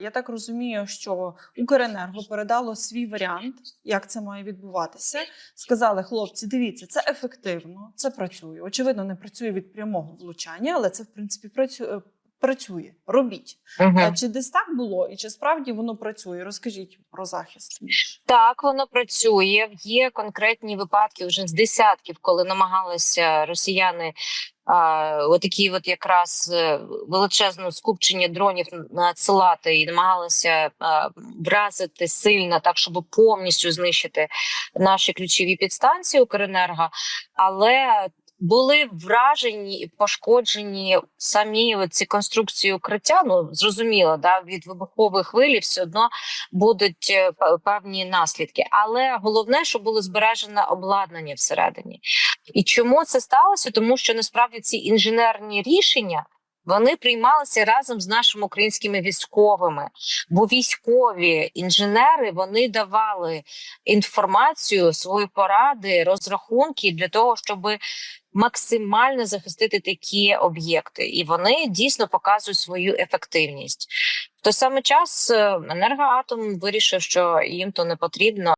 Я так розумію, що Укренерго передало свій варіант, як це має відбуватися. Сказали, хлопці, дивіться, це ефективно, це працює. Очевидно, не працює від прямого влучання, але це в принципі працює. Працює, робіть. Угу. Чи десь так було, і чи справді воно працює? Розкажіть про захист. Так, воно працює. Є конкретні випадки вже з десятків, коли намагалися росіяни отакі, от якраз е, величезне скупчення дронів надсилати і намагалися вразити сильно, так щоб повністю знищити наші ключові підстанції Укренерго. Але були вражені і пошкоджені самі ці конструкції укриття. Ну зрозуміло, да від вибухової хвилі все одно будуть е, певні наслідки. Але головне, що було збережене обладнання всередині. І чому це сталося? Тому що насправді ці інженерні рішення. Вони приймалися разом з нашими українськими військовими, бо військові інженери вони давали інформацію, свої поради, розрахунки для того, щоб максимально захистити такі об'єкти, і вони дійсно показують свою ефективність. В той самий час е, енергоатом вирішив, що їм то не потрібно.